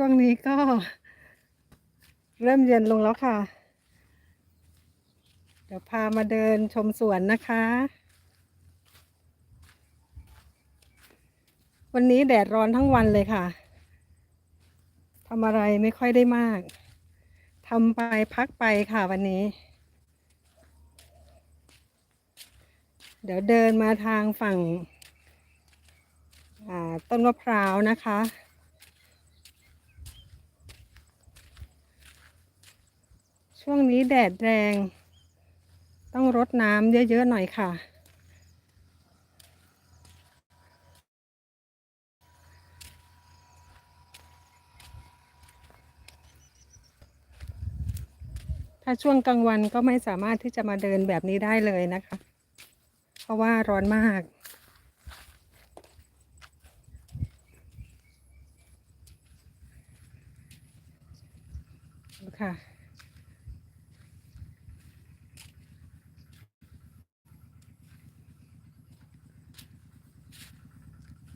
ช่วงนี้ก็ เริ่มเย็นลงแล้วค่ะ เดี๋ยวพามาเดินชมสวนนะคะ วันนี้แดดร้อนทั้งวันเลยค่ะทำอะไรไม่ค่อยได้มากทำไปพักไปค่ะวันนี้ เดี๋ยวเดินมาทางฝั่งต้นมะพร้าวนะคะ ช่วงนี้แดดแรง ต้องรดน้ำเยอะ ๆ หน่อยค่ะ ถ้าช่วงกลางวันก็ไม่สามารถที่จะมาเดินแบบนี้ได้เลยนะคะ เพราะว่าร้อนมากค่ะ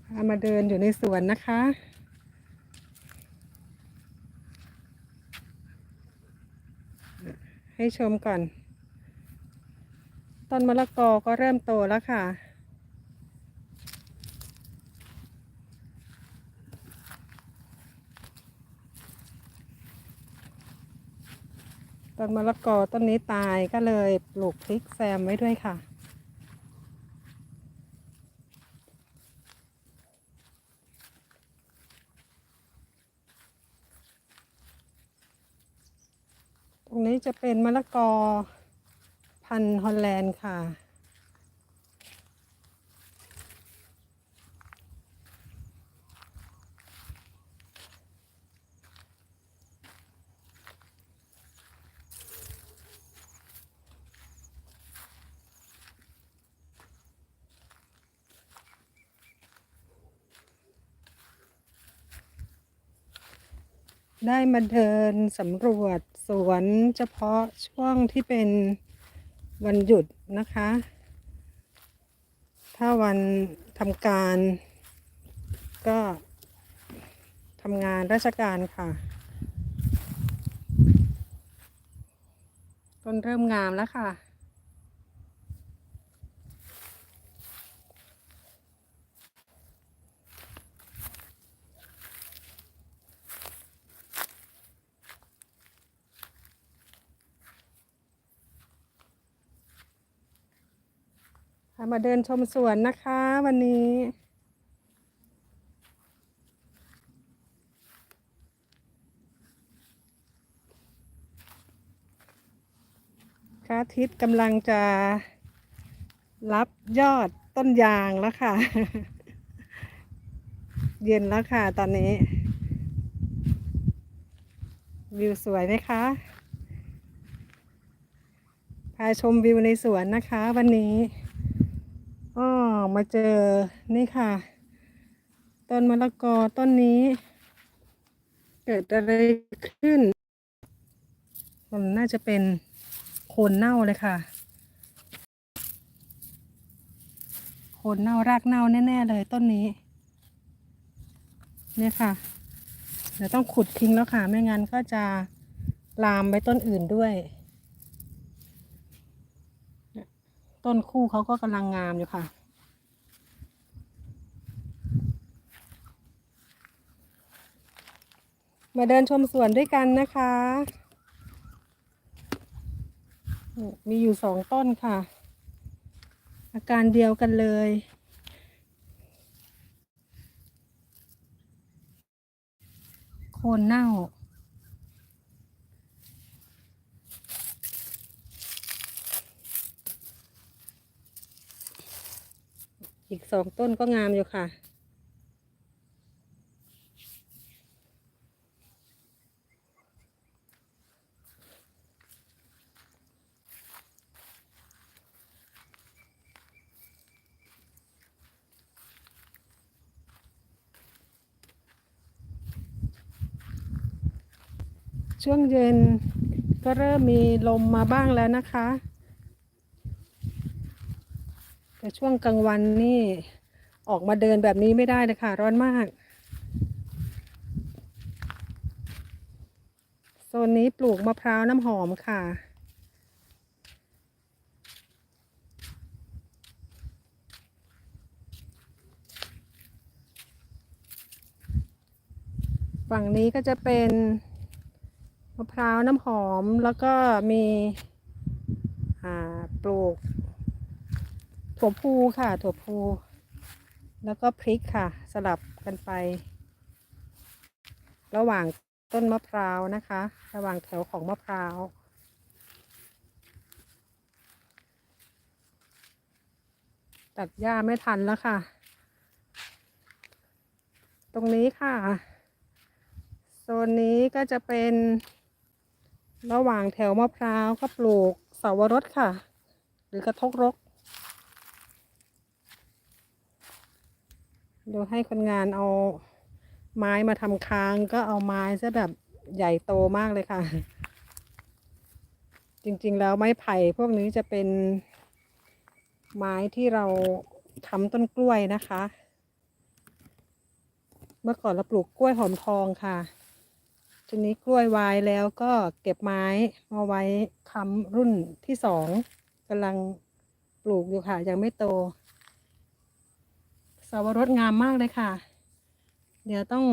พา มาเดินอยู่ในสวนนะคะ ให้ชมก่อน ต้นมะละกอก็เริ่มโตแล้วค่ะ ต้นมะละกอต้นนี้ตายก็เลยปลูกพริกแซมไว้ด้วยค่ะ รงนี้จะเป็นมะละกอพันธุ์ฮอลแลนด์ค่ะ ได้มาเดินสำรวจ วนเฉพาะช่วงที่เป็นวันหยุดนะคะ ถ้าวันทำการ ก็ทำงานราชการค่ะ ต้นเริ่มงามแล้วค่ะ มาเดินชมสวนนะคะวันนี้พระอาทิตย์กำลังจะรับยอดต้นยางแล้วค่ะ เย็นแล้วค่ะตอนนี้ วิวสวยไหมคะพาชมวิวในสวนนะคะวันนี้ อ๋อมาเจอนี่ค่ะ ต้นมะละกอต้นนี้ เกิดอะไรขึ้น มันน่าจะเป็นโคนเน่าเลยค่ะ โคนเน่ารากเน่าแน่ ๆ เลยต้นนี้ เนี่ยค่ะ เดี๋ยวต้องขุดทิ้งแล้วค่ะ ไม่งั้นก็จะลามไปต้นอื่นด้วย ต้นคู่เขาก็กำลังงามอยู่ค่ะ มาเดินชมสวนด้วยกันนะคะ มีอยู่สองต้นค่ะ อาการเดียวกันเลยโคนเน่า สองต้นก็งามอยู่ค่ะ ช่วงเย็นก็เริ่มมีลมมาบ้างแล้วนะคะ แต่ช่วงกลางวันนี่ออกมาเดินแบบนี้ไม่ได้เลยค่ะ ร้อนมาก โซนนี้ปลูกมะพร้าวน้ำหอมค่ะ ฝั่งนี้ก็จะเป็นมะพร้าวน้ำหอมแล้วก็มีอ่าปลูก ถั่วพูค่ะ ถั่วพู แล้วก็พริกค่ะ สลับกันไป ระหว่างต้นมะพร้าวนะคะ ระหว่างแถวของมะพร้าวตัดหญ้าไม่ทันแล้วค่ะ ตรงนี้ค่ะ โซนนี้ก็จะเป็นระหว่างแถวมะพร้าวก็ปลูกเสาวรสค่ะ หรือกระทกรก เดี๋ยวให้คนงานเอาไม้มาทำค้างก็เอาไม้ซะแบบใหญ่โตมากเลยค่ะ จริงๆแล้วไม้ไผ่พวกนี้จะเป็นไม้ที่เราทำต้นกล้วยนะคะ เมื่อก่อนเราปลูกกล้วยหอมทองค่ะทีนี้กล้วยไว้แล้วก็เก็บไม้มาไว้ค้ำรุ่นที่สองกำลังปลูกอยู่ค่ะ ยังไม่โต สาวรสงามมากเลยค่ะ เดี๋ยวต้อง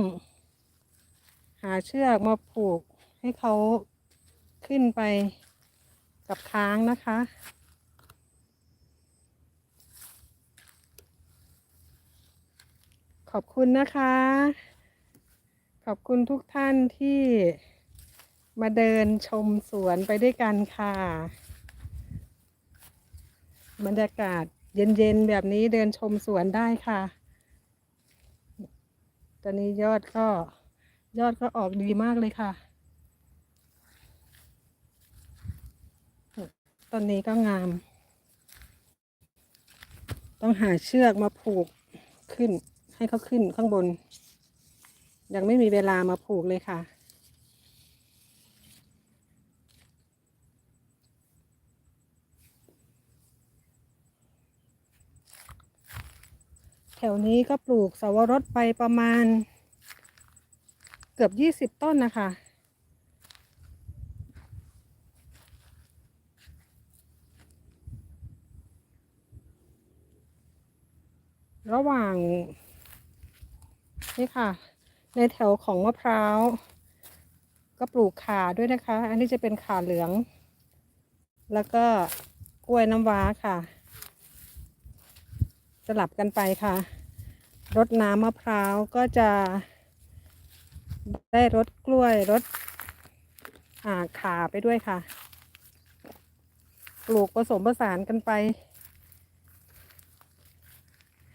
หาเชือกมาผูกให้เขาขึ้นไปกับค้างนะคะ ขอบคุณนะคะ ขอบคุณทุกท่านที่มาเดินชมสวนไปด้วยกันค่ะ บรรยากาศ เย็นๆแบบนี้เดินชมสวนได้ค่ะ ตอนนี้ยอดก็ยอดก็ออกดีมากเลยค่ะ ตอนนี้ก็งาม ต้องหาเชือกมาผูกขึ้น ให้เขาขึ้นข้างบน ยังไม่มีเวลามาผูกเลยค่ะ แถวนี้ก็ปลูกสวรสไปประมาณ เกือบยี่สิบต้นนะคะ ระหว่าง นี่ค่ะ ในแถวของมะพร้าว ก็ปลูกขาด้วยนะคะ อันนี้จะเป็นขาเหลือง แล้วก็กล้วยน้ำว้าค่ะ สลับกันไปค่ะ รดน้ำมะพร้าวก็จะได้รดกล้วยรดอาขาไปด้วยค่ะ ปลูกผสมผสานกันไป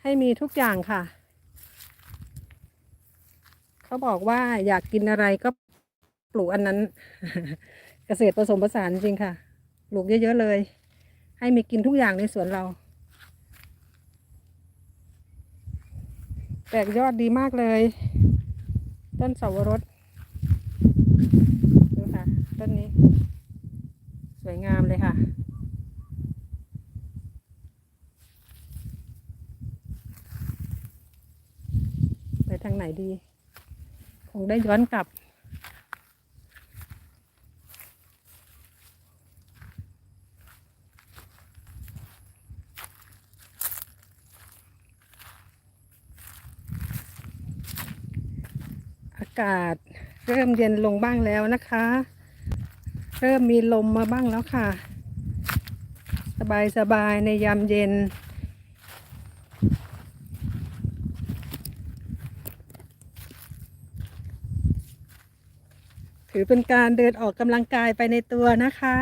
ให้มีทุกอย่างค่ะ เขาบอกว่าอยากกินอะไรก็ปลูกอันนั้น เกษตรผสมผสานจริงค่ะ ปลูกเยอะๆเลย ให้มีกินทุกอย่างในสวนเรา แตกยอดดีมากเลย ต้นเสาวรสดูค่ะ ต้นนี้ สวยงามเลยค่ะ ไปทางไหนดี คงได้ย้อนกลับ อากาศ เริ่มเย็นลงบ้างแล้วนะคะ เริ่มมีลมมาบ้างแล้วค่ะ สบายสบายๆในยามเย็น ถือเป็นการเดินออกกำลังกายไปในตัวนะคะ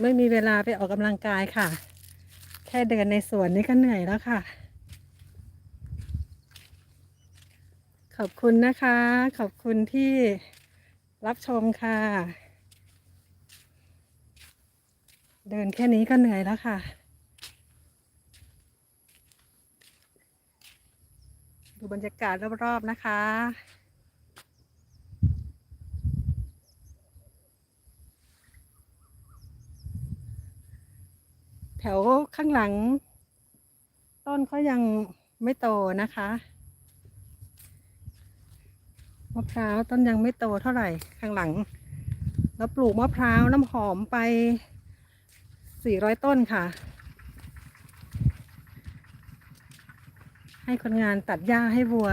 ไม่มีเวลาไปออกกำลังกายค่ะ แค่เดินในสวนนี่ก็เหนื่อยแล้วค่ะ ขอบคุณนะคะ ขอบคุณที่รับชมค่ะ เดินแค่นี้ก็เหนื่อยแล้วค่ะ ดูบรรยากาศรอบๆนะคะแถวข้างหลัง ต้นเขายังไม่โตนะคะ มะพร้าวต้นยังไม่โตเท่าไหร่ข้างหลัง แล้วปลูกมะพร้าวน้ำหอมไป 400 ต้นค่ะ ให้คนงานตัดหญ้าให้วัว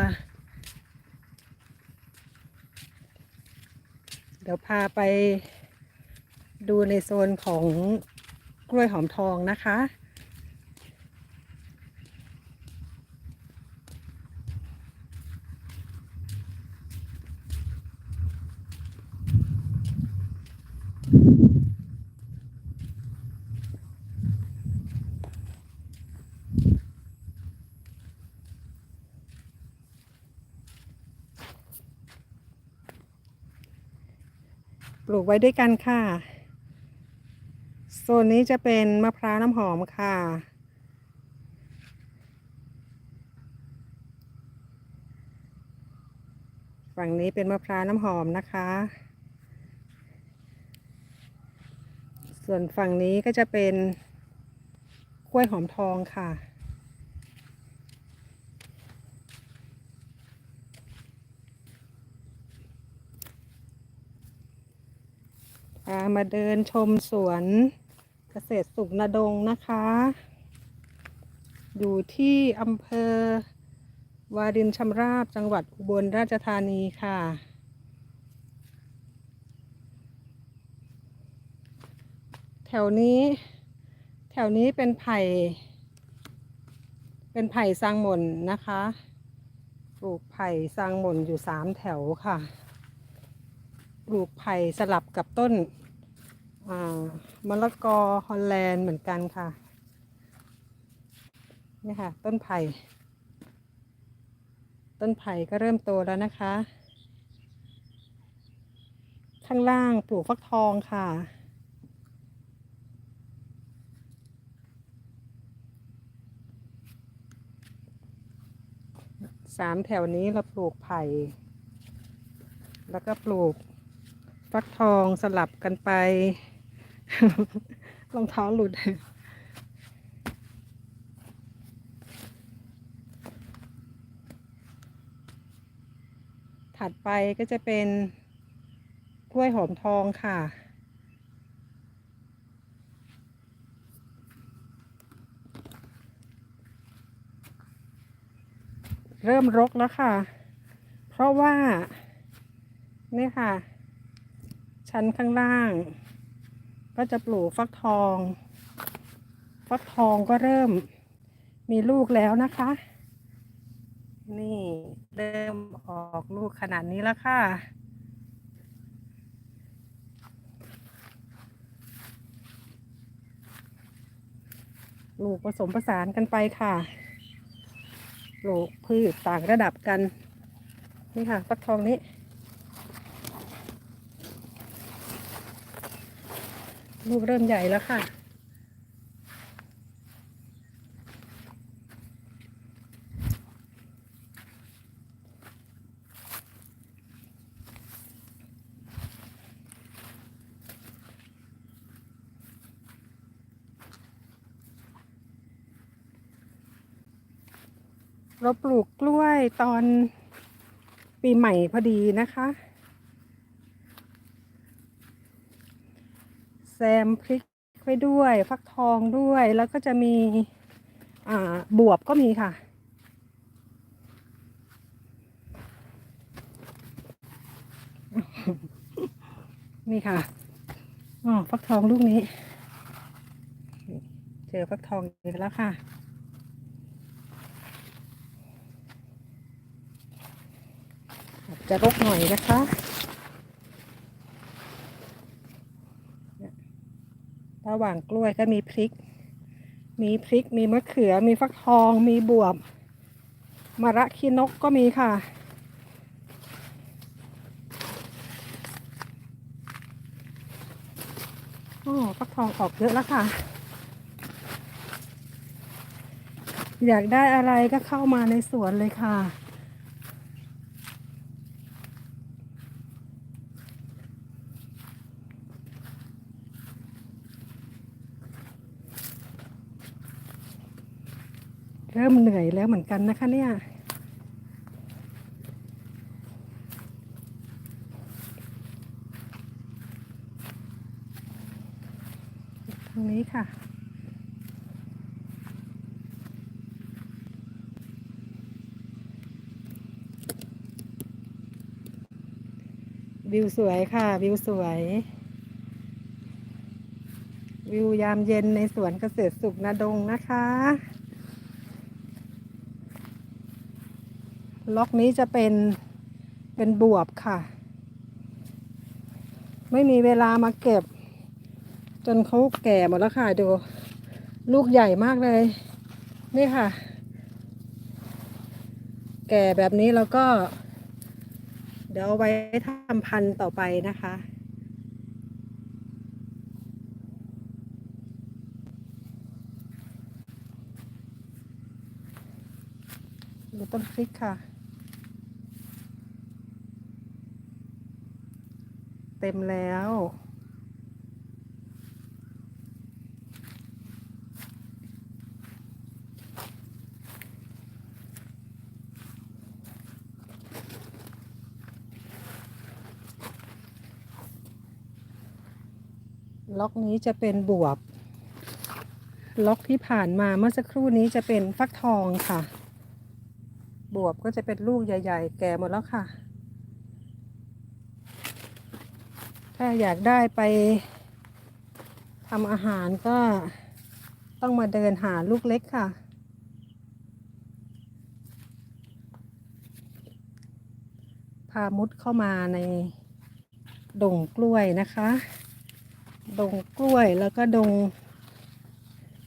เดี๋ยวพาไปดูในโซนของกล้วยหอมทองนะคะ ไว้ด้วยกันค่ะโซนนี้จะเป็นมะพร้าวน้ำหอมค่ะ ฝั่งนี้เป็นมะพร้าวน้ำหอมนะคะ ส่วนฝั่งนี้ก็จะเป็นกล้วยหอมทองค่ะ พามาเดินชมสวนเกษตรสุขนาดงนะคะ อยู่ที่อำเภอ วารินชำราบจังหวัดอุบลราชธานีค่ะ แถวนี้ แถวนี้เป็นไผ่ เป็นไผ่สร้างหม่นนะคะ ปลูกไผ่สร้างหม่นอยู่สามแถวค่ะ ปลูกไผ่สลับกับต้นมะละกอฮอลแลนด์เหมือนกันค่ะ นี่ค่ะ ต้นไผ่ ต้นไผ่ก็เริ่มโตแล้วนะคะ ข้างล่างปลูกฟักทองค่ะ สามแถวนี้เราปลูกไผ่ แล้วก็ปลูก ฟักทองสลับกันไป รองเท้าหลุด ถัดไปก็จะเป็นกล้วยหอมทองค่ะเริ่มรกแล้วค่ะ เพราะว่า นี่ค่ะ ชั้นข้างล่าง ก็จะปลูกฟักทอง ฟักทองก็เริ่มมีลูกแล้วนะคะ นี่เริ่มออกลูกขนาดนี้แล้วค่ะ ลูกผสมผสานกันไปค่ะปลูกพืชต่างระดับกัน นี่ค่ะฟักทองนี้ ลูกเริ่มใหญ่แล้วค่ะ เราปลูกกล้วยตอนปีใหม่พอดีนะคะ แซมพริกไว้ด้วย ฟักทองด้วย แล้วก็จะมีอ่าบวบก็มีค่ะ นี่ค่ะอ๋อฟักทองลูกนี้ เจอฟักทองอีกแล้วค่ะอาจจะรกหน่อยนะคะ ระหว่างกล้วยก็มีพริก มีพริก มีมะเขือ มีฟักทอง มีบวบมะระขี้นกก็มีค่ะ โอ้ฟักทองออกเยอะแล้วค่ะ อยากได้อะไรก็เข้ามาในสวนเลยค่ะ เริ่มเหนื่อยแล้วเหมือนกันนะคะเนี่ยตรงนี้ค่ะวิวสวยค่ะ วิวสวย วิวยามเย็นในสวนเกษตรสุขนาดงนะคะ ล็อกนี้จะเป็นเป็นบวบค่ะ ไม่มีเวลามาเก็บ จนเขาแก่หมดแล้วค่ะดู ลูกใหญ่มากเลย นี่ค่ะ แก่แบบนี้แล้วก็ เดี๋ยวเอาไว้ทำพันธุ์ต่อไปนะคะดูต้นพริกค่ะ เต็มแล้ว ล็อกนี้จะเป็นบวบ ล็อกที่ผ่านมาเมื่อสักครู่นี้จะเป็นฟักทองค่ะ บวบก็จะเป็นลูกใหญ่ ๆ แก่หมดแล้วค่ะ ถ้าอยากได้ไปทำอาหารก็ต้องมาเดินหาลูกเล็กค่ะ พามุดเข้ามาในดงกล้วยนะคะ ดงกล้วยแล้วก็ดง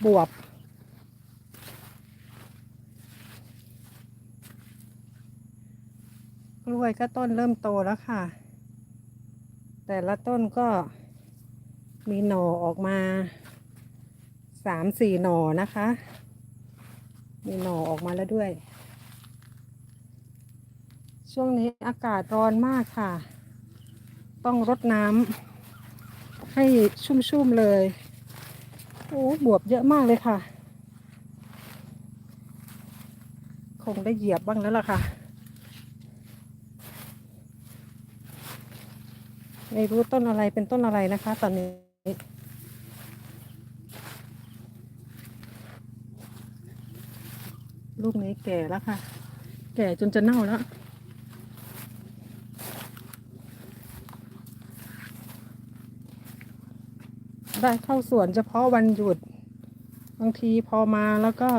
บวบ กล้วยก็ต้นเริ่มโตแล้วค่ะ แต่ละต้นก็มีหน่อออกมาสามสี่หน่อนะคะ มีหน่อออกมาแล้วด้วย ช่วงนี้อากาศร้อนมากค่ะ ต้องรดน้ำให้ชุ่มๆเลยโอ้บวบเยอะมากเลยค่ะ คงได้เหยียบบ้างแล้วล่ะค่ะ ไม่รู้ต้นอะไรเป็นต้นอะไรนะคะ ตอนนี้ลูกนี้แก่แล้วค่ะ แก่จนจะเน่าแล้วได้เข้าสวนเฉพาะวันหยุด บางทีพอมาแล้วก็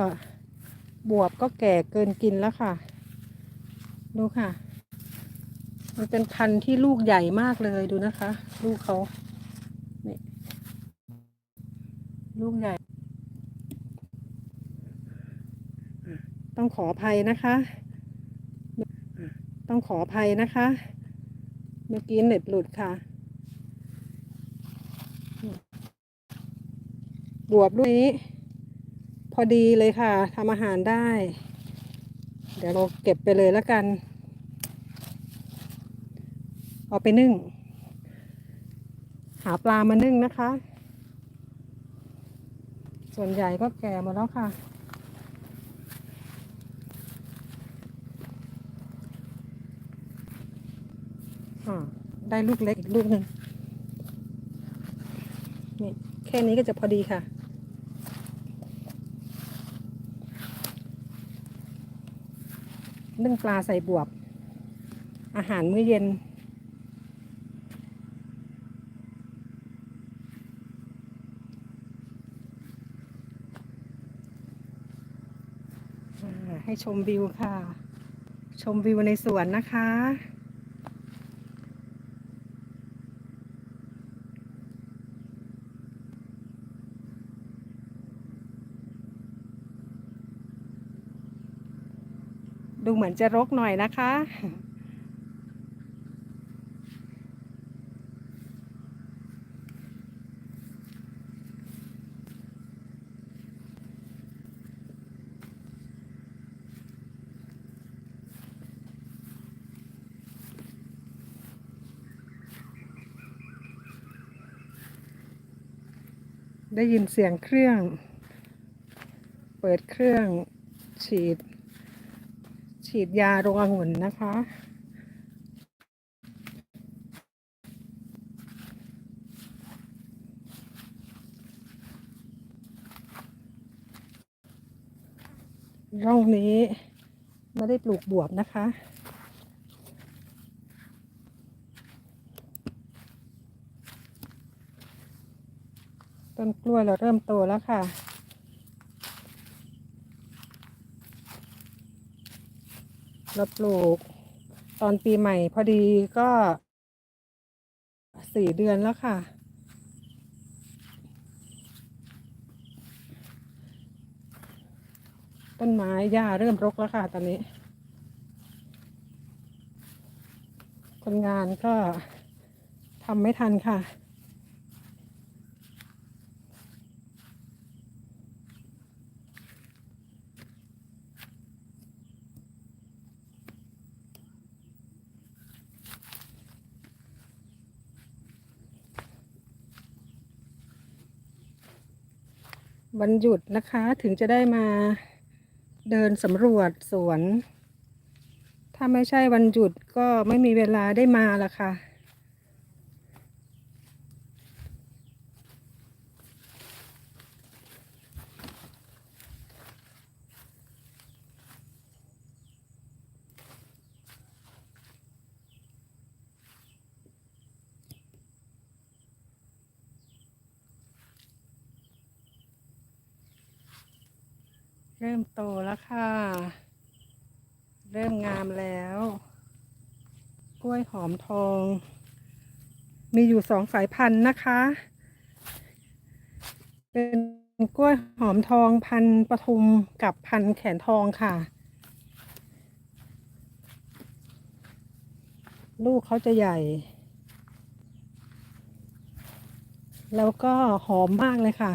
บวบก็แก่เกินกินแล้วค่ะ ดูค่ะ มันเป็นพันธุ์ที่ลูกใหญ่มากเลยดูนะคะ ลูกเขานี่ลูกใหญ่ ต้องขออภัยนะคะ ต้องขออภัยนะคะ เมื่อกี้เน็ตหลุดค่ะ บวบลูกนี้ พอดีเลยค่ะทำอาหารได้ เดี๋ยวเราเก็บไปเลยแล้วกัน เอาไปนึ่ง หาปลามานึ่งนะคะ ส่วนใหญ่ก็แก่หมดแล้วค่ะ ได้ลูกเล็กอีกลูกหนึ่งนี่แค่นี้ก็จะพอดีค่ะนึ่งปลาใส่บวบ อาหารมื้อเย็น อ่า ให้ชมวิวค่ะ ชมวิวในสวนนะคะ ดูเหมือนจะรกหน่อยนะคะ ได้ยินเสียงเครื่อง เปิดเครื่องฉีด ฉีดยาโรงองุ่นนะคะ ร่องนี้ไม่ได้ปลูกบวบนะคะ ต้นกล้วยเราเริ่มโตแล้วค่ะ เราปลูกตอนปีใหม่พอดีก็สี่เดือนแล้วค่ะ ต้นไม้หญ้าเริ่มรกแล้วค่ะตอนนี้ คนงานก็ทำไม่ทันค่ะ วันหยุดนะคะถึงจะได้มาเดินสำรวจสวน ถ้าไม่ใช่วันหยุดก็ไม่มีเวลาได้มาละค่ะ เริ่มโตแล้วค่ะ เริ่มงามแล้ว กล้วยหอมทอง มีอยู่สองสายพันธุ์นะคะ เป็นกล้วยหอมทองพันธุ์ปทุมกับพันธุ์แขนทองค่ะ ลูกเขาจะใหญ่ แล้วก็หอมมากเลยค่ะ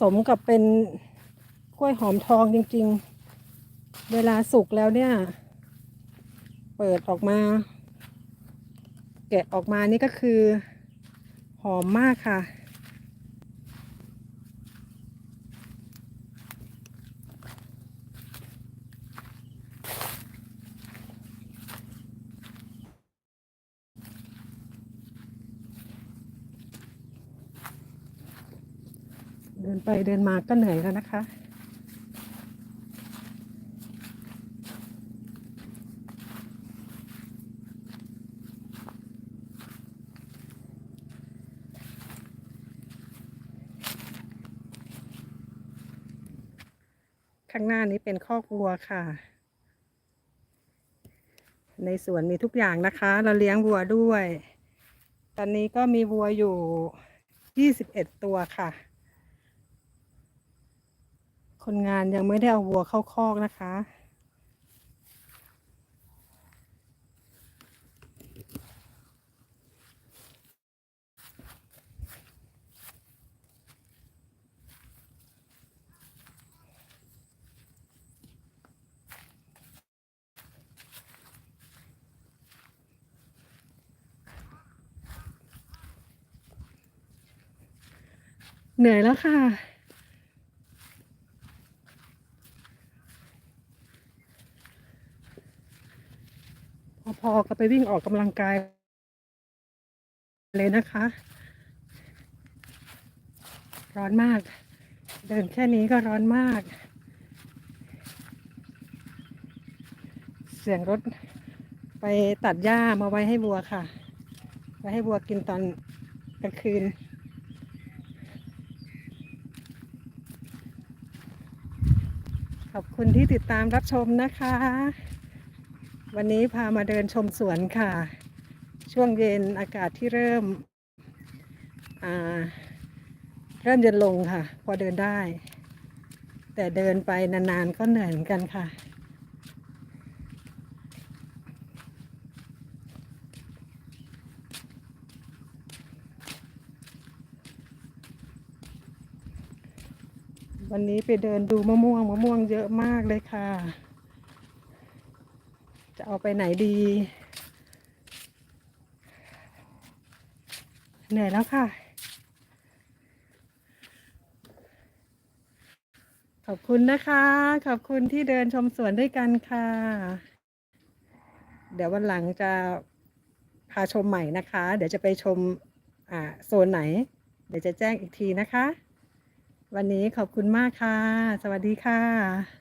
สมกับเป็น กล้วยหอมทองจริง ๆ เวลาสุกแล้วเนี่ย เปิดออกมา แกะออกมานี่ก็คือ หอมมากค่ะ เดินไปเดินมาก็เหนื่อยแล้วนะคะ ข้างหน้านี้เป็นคอกวัวค่ะ ในสวนมีทุกอย่างนะคะ เราเลี้ยงวัวด้วย ตอนนี้ก็มีวัวอยู่ 21 ตัวค่ะ คนงานยังไม่ได้เอาวัวเข้าคอกนะคะ เหนื่อยแล้วค่ะ พอๆก็ไปวิ่งออกกำลังกาย เลยนะคะ ร้อนมาก เดินแค่นี้ก็ร้อนมาก เสียงรถไปตัดหญ้ามาไว้ให้วัวค่ะ ไว้ให้วัวกินตอนกลางคืน ขอบ คุณที่ติดตามรับชมนะคะ วันนี้พามาเดินชมสวนค่ะ ช่วงเย็นอากาศที่เริ่มเริ่มเย็นลงค่ะ พอเดินได้ แต่เดินไปนานๆก็เหนื่อยเหมือนกันค่ะ วันนี้ไปเดินดูมะม่วงมะม่วงเยอะมากเลยค่ะ จะเอาไปไหนดีเหนื่อยแล้วค่ะ ขอบคุณนะคะ ขอบคุณที่เดินชมสวนด้วยกันค่ะ เดี๋ยววันหลังจะพาชมใหม่นะคะ เดี๋ยวจะไปชมโซนไหน เดี๋ยวจะแจ้งอีกทีนะคะ วันนี้ขอบคุณมากค่ะ สวัสดีค่ะ